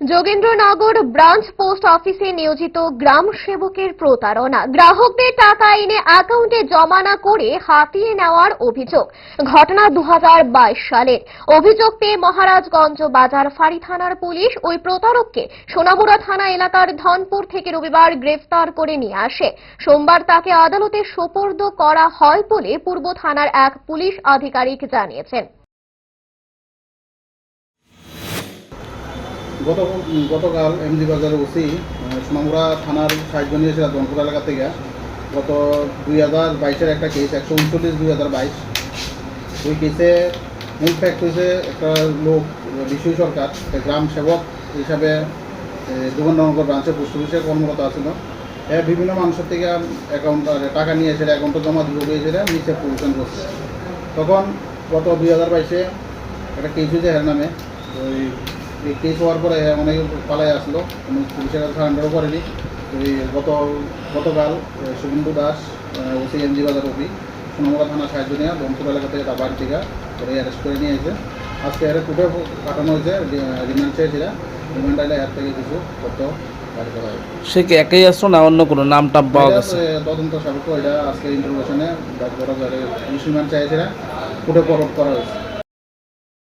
Jogendranagar branch post অফিসে নিয়োজিত গ্রাম সেবকের প্রতারণা। গ্রাহকদের টাকা এনে অ্যাকাউন্টে জমা না করে হাতিয়ে নেওয়ার অভিযোগ। ঘটনা দু সালের। অভিযোগ পেয়ে মহারাজগঞ্জ বাজার ফাঁড়ি থানার পুলিশ ওই প্রতারককে সোনামুড়া থানা এলাকার ধনপুর থেকে রবিবার গ্রেফতার করে নিয়ে আসে। সোমবার তাকে আদালতে সোপর্দ করা হয় বলে পূর্ব থানার এক পুলিশ আধিকারিক জানিয়েছেন। গত গতকাল এমজি বাজারে ওসি সোনামুড়া থানার সাহায্য নিয়েছিল দনপুর এলাকা থেকে। গত দুই হাজার বাইশের একটা কেস একশো উনচল্লিশ দুই হাজার বাইশ। ওই কেসে মূল ফ্যাক্ট হয়েছে একটা লোক বিশ্বই সরকার গ্রাম সেবক হিসাবে দুবন্নগর ব্রাঞ্চে পোস্ট অফিসে কর্মরত আছিল। এ বিভিন্ন মানুষের থেকে অ্যাকাউন্ট টাকা নিয়ে এসে অ্যাকাউন্টে জমা দিব গিয়েছিল নিচে পজিশন করছে। তখন গত দুই হাজার বাইশে একটা কেস হয়েছে হের নামে, ওই এই কেস হওয়ার পরে অনেক পালাই আসলো। পুলিশের কাছে সারেন্ডারও করেনি। এই গত গতকাল শুভেন্দু দাস ওসি এমজি বাজার অফি সোনামুড়া থানা সাহায্য নিয়ে বনপুর এলাকা থেকে তার বাড়ি থেকে করে অ্যারেস্ট করে নিয়ে এসে আজকে এর কোর্টে পাঠানো হয়েছে রিমান্ড চেয়েছিল রিমান্ড আইলে এর থেকে কিছু তথ্য বাইর করা হয়েছে সে কি একাই আসলো না অন্য কোনো? নাম টাম পাওয়া গেছে। তদন্ত সাপেক্ষ এটা আজকে ইন্টারভিউশনে বাইর করা যায় পুলিশ রিমান্ড চাইছিল কোর্টে ফরওয়ার্ড করা হয়েছে।